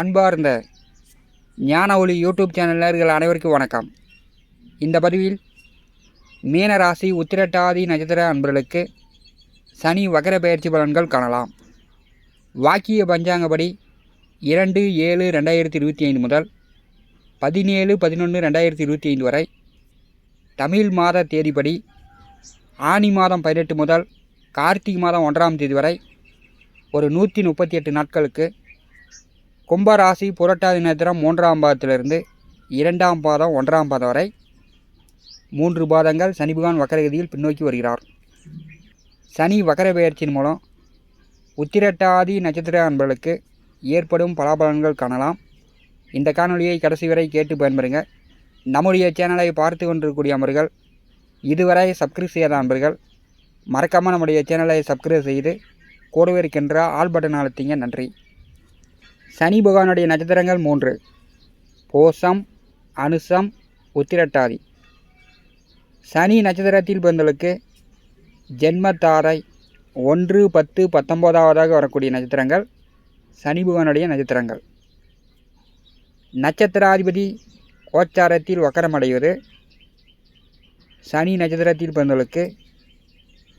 அன்பார்ந்த ஞான ஒளி யூடியூப் சேனல்கள் அனைவருக்கும் வணக்கம். இந்த பதிவில் மீனராசி உத்திரட்டாதி நட்சத்திர அன்பர்களுக்கு சனி வகர பயிற்சி பலன்கள் காணலாம். வாக்கிய பஞ்சாங்கப்படி இரண்டு ஏழு ரெண்டாயிரத்தி இருபத்தி ஐந்து முதல் பதினேழு பதினொன்று ரெண்டாயிரத்தி இருபத்தி ஐந்து வரை தமிழ் மாத தேதிப்படி ஆனி மாதம் பதினெட்டு முதல் கார்த்திகை மாதம் ஒன்றாம் தேதி வரை ஒரு நூற்றி முப்பத்தி எட்டு நாட்களுக்கு கும்பராசி புரட்டாதி நட்சத்திரம் மூன்றாம் பாதத்திலிருந்து இரண்டாம் பாதம் ஒன்றாம் பாதம் வரை மூன்று பாதங்கள் சனி பகவான் வக்கரகதியில் பின்னோக்கி வருகிறார். சனி வக்கர பெயர்ச்சியின் மூலம் உத்திரட்டாதி நட்சத்திர அன்பர்களுக்கு ஏற்படும் பலாபலன்கள் காணலாம். இந்த காணொலியை கடைசி வரை கேட்டு பயன்பெறுங்க. நம்முடைய சேனலை பார்த்து கொண்டிருக்கக்கூடிய அன்பர்கள் இதுவரை சப்ஸ்கிரைப் செய்யாத அன்பர்கள் மறக்காமல் நம்முடைய சேனலை சப்ஸ்கிரைப் செய்து கூடவே இருக்கின்ற ஆல் பட்டன் அழுத்திங்க. நன்றி. சனி பகவானுடைய நட்சத்திரங்கள் மூன்று. போசம் அனுசம் உத்திரட்டாதி. சனி நட்சத்திரத்தில் பிறந்தவர்களுக்கு ஜென்மத்தாரை ஒன்று பத்து பத்தொம்போதாவதாக வரக்கூடிய நட்சத்திரங்கள் சனி பகவானுடைய நட்சத்திரங்கள். நட்சத்திராதிபதி கோச்சாரத்தில் வக்கரமடைவது. சனி நட்சத்திரத்தில் பிறந்தவர்களுக்கு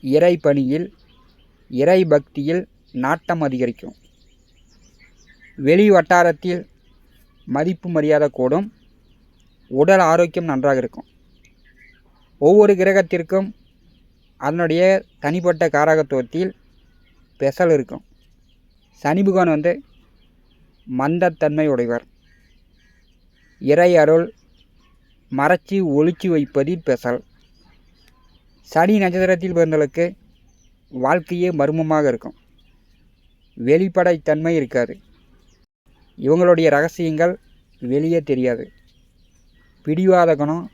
இறை பணியில் இறை பக்தியில் நாட்டம் அதிகரிக்கும். வெளி வட்டாரத்தில் மதிப்பு மரியாதை கூடும். உடல் ஆரோக்கியம் நன்றாக இருக்கும். ஒவ்வொரு கிரகத்திற்கும் அதனுடைய தனிப்பட்ட காரகத்துவத்தில் பெசல் இருக்கும். சனி பகவான் வந்து மந்தத்தன்மை உடையவர். இறை அருள் மறைச்சி ஒழிச்சு வைப்பதில் பெசல். சனி நட்சத்திரத்தில் பிறந்தவர்களுக்கு வாழ்க்கையே மர்மமாக இருக்கும். வெளிப்படைத்தன்மை இருக்காது. இவங்களுடைய ரகசியங்கள் வெளியே தெரியாது. பிடிவாத குணம்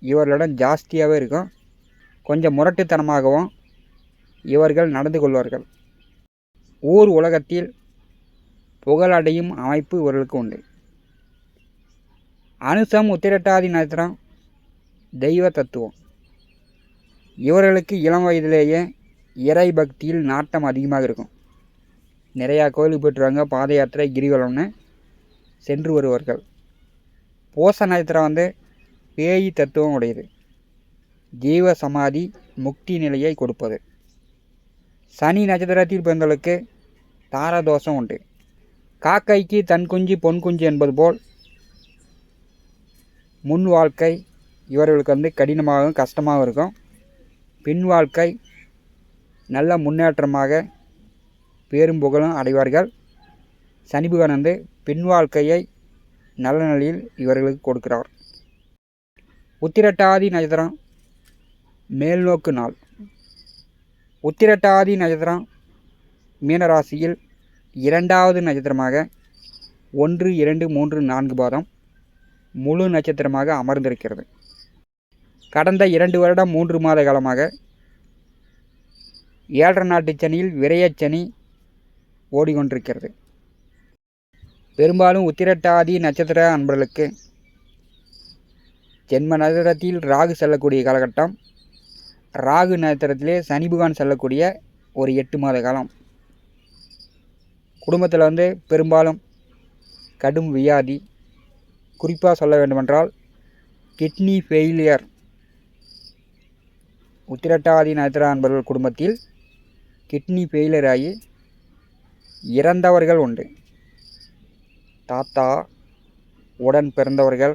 இவர்களிடம் ஜாஸ்தியாகவே இருக்கும். கொஞ்சம் முரட்டுத்தனமாகவும் இவர்கள் நடந்து கொள்வார்கள். ஊர் உலகத்தில் புகழடையும் அமைப்பு இவர்களுக்கு உண்டு. அனுசம் உத்திரட்டாதி நட்சத்திரம் தெய்வ தத்துவம். இவர்களுக்கு இளம் வயதிலேயே இறை பக்தியில் நாட்டம் அதிகமாக இருக்கும். நிறையா கோயிலுக்கு போய்ட்டுருவாங்க பாத யாத்திரை கிரிவலம்னு சென்று வருவார்கள். போச நட்சத்திரம் வந்து பேய் தத்துவம் உடையது. ஜீவ சமாதி முக்தி நிலையை கொடுப்பது. சனி நட்சத்திரத்தில் பிறந்தவர்களுக்கு தாரதோஷம் உண்டு. காக்கைக்கு தன் குஞ்சு பொன் குஞ்சு என்பது போல் முன் வாழ்க்கை இவர்களுக்கு வந்து கடினமாகவும் கஷ்டமாகவும் இருக்கும். பின் வாழ்க்கை நல்ல முன்னேற்றமாக பேரும் புகழும் அடைவார்கள். சனி பகவான் வந்து பின் வாழ்க்கையை நல்ல நிலையில் இவர்களுக்கு கொடுக்கிறார். உத்திரட்டாதி நட்சத்திரம் மேல்நோக்கு நாள். உத்திரட்டாதி நட்சத்திரம் மீனராசியில் இரண்டாவது நட்சத்திரமாக ஒன்று இரண்டு மூன்று நான்கு பாதம் முழு நட்சத்திரமாக அமர்ந்திருக்கிறது. கடந்த இரண்டு வருடம் மூன்று மாத காலமாக ஏழரை நாட்டு சனியில் விரயச்சனி ஓடிக்கொண்டிருக்கிறது. பெரும்பாலும் உத்திரட்டாதி நட்சத்திர அன்பர்களுக்கு ஜென்ம நட்சத்திரத்தில் ராகு செல்லக்கூடிய காலகட்டம். ராகு நட்சத்திரத்திலே சனி செல்லக்கூடிய ஒரு எட்டு மாத காலம். குடும்பத்தில் வந்து பெரும்பாலும் கடும் வியாதி. குறிப்பாக சொல்ல வேண்டுமென்றால் கிட்னி ஃபெயிலியர் உத்திரட்டாதி நட்சத்திர அன்பர்கள் குடும்பத்தில் கிட்னி ஃபெயிலியர் ஆகி இறந்தவர்கள் உண்டு தாத்தா உடன் பிறந்தவர்கள்.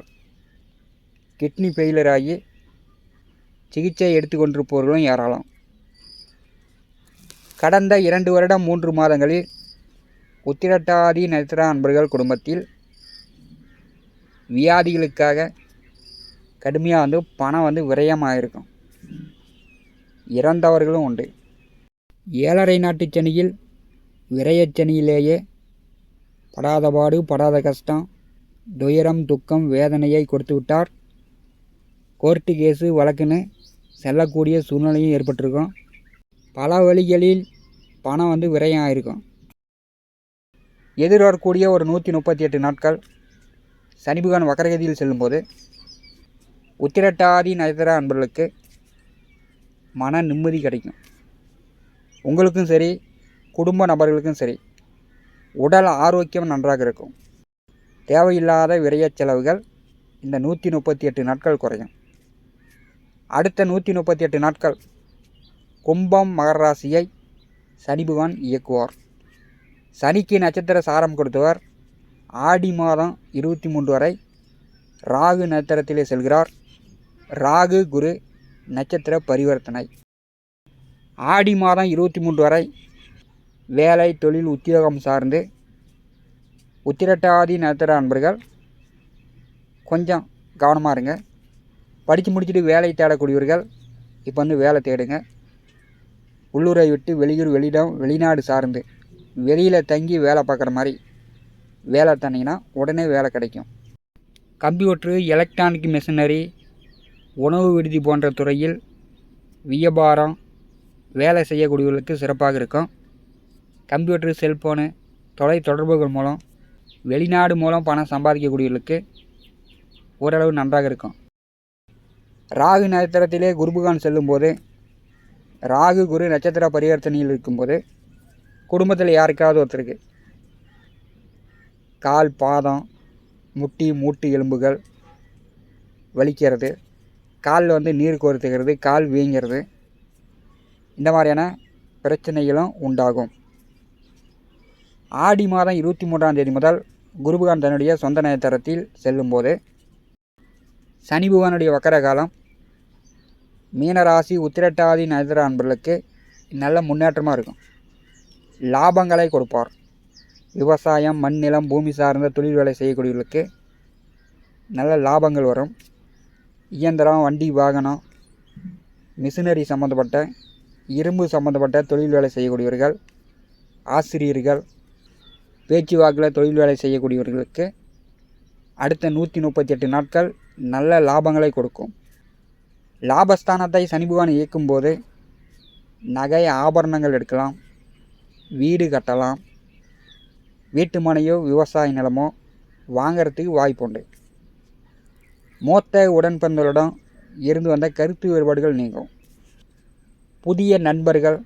கிட்னி ஃபெயிலியர் ஆகி சிகிச்சை எடுத்துக்கொண்டிருப்பவர்களும் ஏராளம். கடந்த இரண்டு வருடம் மூன்று மாதங்களில் உத்திரட்டாதி நட்சத்திர அன்பர்கள் குடும்பத்தில் வியாதிகளுக்காக கடுமையாக வந்து பணம் வந்து விரயமாக இருக்கும் இறந்தவர்களும் உண்டு. ஏழரை நாட்டு சனியில் விரையச்சனியிலேயே படாத பாடு படாத கஷ்டம் துயரம் துக்கம் வேதனையை கொடுத்து விட்டார் கோர்ட்டு கேஸு வழக்குன்னு செல்லக்கூடிய சூழ்நிலையும் ஏற்பட்டிருக்கும். பல வழிகளில் பணம் வந்து விரயம் ஆகிருக்கும் எதிர்வரக்கூடிய ஒரு நூற்றி முப்பத்தி எட்டு நாட்கள் சனிபகவான் வக்கரகதியில் செல்லும்போது உத்திரட்டாதி நட்சத்திர அன்பர்களுக்கு மன நிம்மதி கிடைக்கும். உங்களுக்கும் சரி குடும்ப நபர்களுக்கும் சரி. உடல் ஆரோக்கியம் நன்றாக இருக்கும். தேவையில்லாத விரயச் செலவுகள் இந்த நூற்றி முப்பத்தி எட்டு நாட்கள் குறையும். அடுத்த நூற்றி முப்பத்தி எட்டு நாட்கள் கும்பம் மகர ராசியை சனி பகவான் இயக்குவார். சனிக்கு நட்சத்திர சாரம் கொடுத்தவர் ஆடி மாதம் இருபத்தி மூன்று வரை ராகு நட்சத்திரத்திலே செல்கிறார். ராகு குரு நட்சத்திர பரிவர்த்தனை. ஆடி மாதம் இருபத்தி மூன்று வரை வேலை தொழில் உத்தியோகம் சார்ந்து உத்திரட்டாதி நடத்துகிற அன்பர்கள் கொஞ்சம் கவனமாக இருங்க. படித்து முடிச்சுட்டு வேலை தேடக்கூடியவர்கள் இப்போ வந்து வேலை தேடுங்க. உள்ளூரை விட்டு வெளியூர் வெளியிடம் வெளிநாடு சார்ந்து வெளியில் தங்கி வேலை பார்க்குற மாதிரி வேலை தந்தீங்கன்னா உடனே வேலை கிடைக்கும். கம்ப்யூட்ரு எலக்ட்ரானிக் மிஷினரி உணவு விடுதி போன்ற துறையில் வியாபாரம் வேலை செய்யக்கூடியவர்களுக்கு சிறப்பாக இருக்கும். கம்ப்யூட்டரு செல்ஃபோனு தொலை தொடர்புகள் மூலம் வெளிநாடு மூலம் பணம் சம்பாதிக்கக்கூடியவர்களுக்கு ஓரளவு நன்றாக இருக்கும். ராகு நட்சத்திரத்திலே குருபகான் செல்லும்போது ராகு குரு நட்சத்திர பரிவர்த்தனையில் இருக்கும்போது குடும்பத்தில் யாருக்காவது ஒருத்தருக்கு கால் பாதம் முட்டி மூட்டு எலும்புகள் வலிக்கிறது காலில் வந்து நீர் கோர்த்துக்கிறது கால் வீங்கிறது இந்த மாதிரியான பிரச்சனைகளும் உண்டாகும். ஆடி மாதம் இருபத்தி மூன்றாம் தேதி முதல் குருபகான் தன்னுடைய சொந்த நட்சத்திரத்தில் செல்லும்போது சனி பகவானுடைய வக்கர காலம் மீனராசி உத்திரட்டாதி நட்சத்திர அன்பர்களுக்கு நல்ல முன்னேற்றமாக இருக்கும். லாபங்களை கொடுப்பார். விவசாயம் மண் நிலம் பூமி சார்ந்த தொழில் வேலை செய்யக்கூடியவர்களுக்கு நல்ல லாபங்கள் வரும். இயந்திரம் வண்டி வாகனம் மிஷினரி சம்மந்தப்பட்ட இரும்பு சம்மந்தப்பட்ட தொழில் வேலை செய்யக்கூடியவர்கள் ஆசிரியர்கள் பேச்சு வாக்கில் தொழில் வேலை செய்யக்கூடியவர்களுக்கு அடுத்த நூற்றி முப்பத்தி எட்டு நாட்கள் நல்ல லாபங்களை கொடுக்கும். லாபஸ்தானத்தை சனிபகவான் இயக்கும்போது நகை ஆபரணங்கள் எடுக்கலாம் வீடு கட்டலாம் வீட்டு மனையோ விவசாய நிலமோ வாங்கிறதுக்கு வாய்ப்புண்டு மூத்த உடன்பிறந்தவரிடம் இருந்து வந்த கருத்து வேறுபாடுகள் நீங்கும். புதிய நண்பர்கள்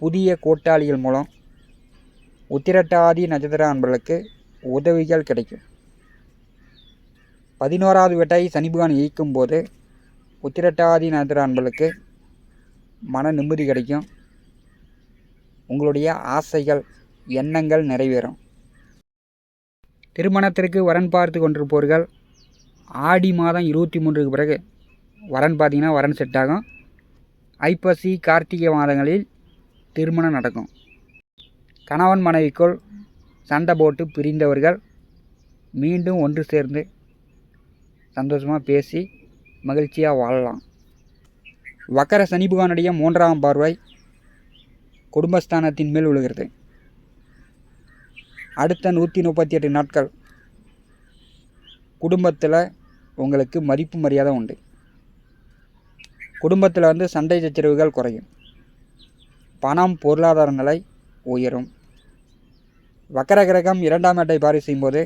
புதிய கூட்டாளிகள் மூலம் உத்திரட்டாதி நட்சத்திர அன்பர்களுக்கு உதவிகள் கிடைக்கும். பதினோராவது வீட்டை சனிபகவான் இயக்கும் போது உத்திரட்டாதி நட்சத்திர அன்பர்களுக்கு மன நிம்மதி கிடைக்கும். உங்களுடைய ஆசைகள் எண்ணங்கள் நிறைவேறும். திருமணத்திற்கு வரன் பார்த்து கொண்டிருப்பவர்கள் ஆடி மாதம் இருபத்தி மூன்றுக்கு பிறகு வரன் பார்த்தீங்கன்னா வரன் செட் ஆகும். ஐப்பசி கார்த்திகை மாதங்களில் திருமணம் நடக்கும். கணவன் மனைவிக்குள் சண்டை போட்டு பிரிந்தவர்கள் மீண்டும் ஒன்று சேர்ந்து சந்தோஷமாக பேசி மகிழ்ச்சியாக வாழலாம். வக்கர சனிபகவானுடைய மூன்றாம் பார்வை குடும்பஸ்தானத்தின் மேல் விழுகிறது. அடுத்த நூற்றி முப்பத்தி எட்டு நாட்கள் குடும்பத்தில் உங்களுக்கு மதிப்பு மரியாதை உண்டு. குடும்பத்தில் வந்து சண்டை சச்சரவுகள் குறையும். பணம் பொருளாதார நிலை உயரும். வக்கர கிரகம் இரண்டாம் இடத்தை பாரி செய்யும்போது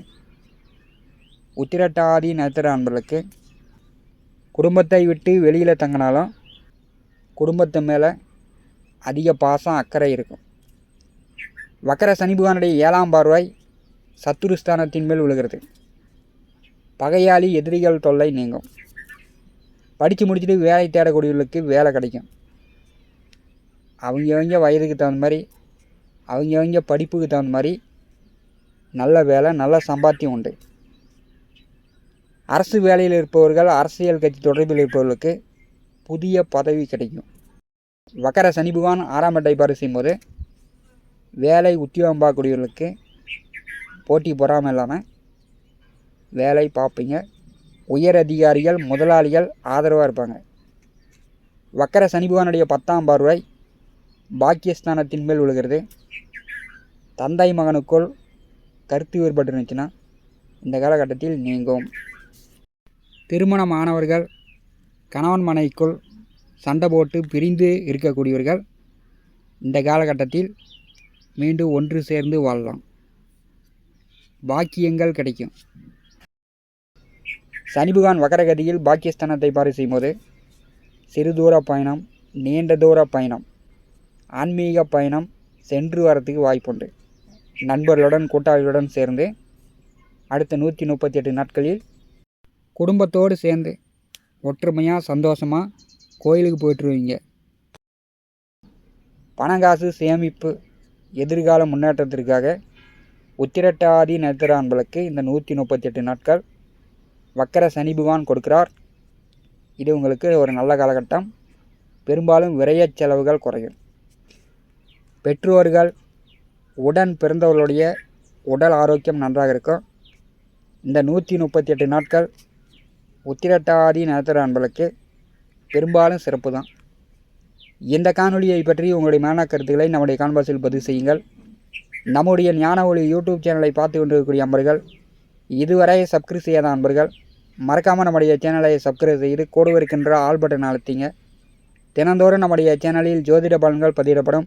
உத்திரட்டாதி நட்சத்திர அன்பர்களுக்கு குடும்பத்தை விட்டு வெளியில் தங்கினாலும் குடும்பத்து மேலே அதிக பாசம் அக்கறை இருக்கும். வக்கர சனி பகவானுடைய ஏழாம் பார்வை சத்துருஸ்தானத்தின் மேல் விழுகிறது. பகையாளி எதிரிகள் தொல்லை நீங்கும். படித்து முடிச்சுட்டு வேலை தேடக்கூடியவர்களுக்கு வேலை கிடைக்கும். அவங்கவங்க வயதுக்கு தகுந்த மாதிரி அவங்கவங்க படிப்புக்கு தகுந்த மாதிரி நல்ல வேலை நல்ல சம்பாத்தியம் உண்டு. அரசு வேலையில் இருப்பவர்கள் அரசியல் கட்சி தொடர்பில் இருப்பவர்களுக்கு புதிய பதவி கிடைக்கும். வக்கர சனி பகவான் ஆறாம் இடத்தை பாரு செய்யும்போது வேலை உத்தியோகம் பார்க்கக்கூடியவர்களுக்கு போட்டி பொறாமல் இல்லாமல் வேலை பார்ப்பீங்க. உயர் அதிகாரிகள் முதலாளிகள் ஆதரவாக இருப்பாங்க. வக்கர சனி பகவானுடைய பத்தாம் பார்வை பாக்கியஸ்தானத்தின் மேல் விழுகிறது. தந்தை மகனுக்குள் கருத்து வேறுபாடு இருந்துச்சுன்னா இந்த காலகட்டத்தில் நீங்கும். திருமணமானவர்கள் கணவன் மனைவிக்குள் சண்டை போட்டு பிரிந்து இருக்கக்கூடியவர்கள் இந்த காலகட்டத்தில் மீண்டும் ஒன்று சேர்ந்து வாழலாம். பாக்கியங்கள் கிடைக்கும். சனிபுகான் வக்கரகதியில் பாக்கியஸ்தானத்தை பாரு செய்யும்போது சிறு தூர பயணம் நீண்ட தூர பயணம் ஆன்மீக பயணம் சென்று வரத்துக்கு வாய்ப்புண்டு. நண்பர்களுடன் கூட்டாளிகளுடன் சேர்ந்து அடுத்த நூற்றி முப்பத்தி எட்டு நாட்களில் குடும்பத்தோடு சேர்ந்து ஒற்றுமையாக சந்தோஷமாக கோயிலுக்கு போயிட்டுருவீங்க பணங்காசு சேமிப்பு எதிர்கால முன்னேற்றத்திற்காக உத்திரட்டாதி நட்சத்திர அன்பளுக்கு இந்த நூற்றி முப்பத்தி எட்டு நாட்கள் வக்கர சனி பகவான் கொடுக்கிறார். இது உங்களுக்கு ஒரு நல்ல காலகட்டம். பெரும்பாலும் விரைய செலவுகள் குறையும். பெற்றோர்கள் உடன் பிறந்தவர்களுடைய உடல் ஆரோக்கியம் நன்றாக இருக்கும் இந்த நூற்றி முப்பத்தி எட்டு நாட்கள் உத்திரட்டாதி நடத்துகிற அன்பளுக்கு பெரும்பாலும் சிறப்பு தான் இந்த காணொலியை பற்றி உங்களுடைய மேலான கருத்துக்களை நம்முடைய கான்வர்ஸில் பதிவு செய்யுங்கள். நம்முடைய ஞான ஒளி யூடியூப் சேனலை பார்த்து கொண்டிருக்கக்கூடிய அன்பர்கள் இதுவரை சப்ஸ்கிரைப் செய்யாத அன்பர்கள் மறக்காமல் நம்முடைய சேனலை சப்ஸ்கிரைப் செய்து கூடவே இருக்கின்ற ஆல் பட்டன் அழுத்திங்க. தினந்தோறும் நம்முடைய சேனலில் ஜோதிட பலன்கள் பதிவிடப்படும்.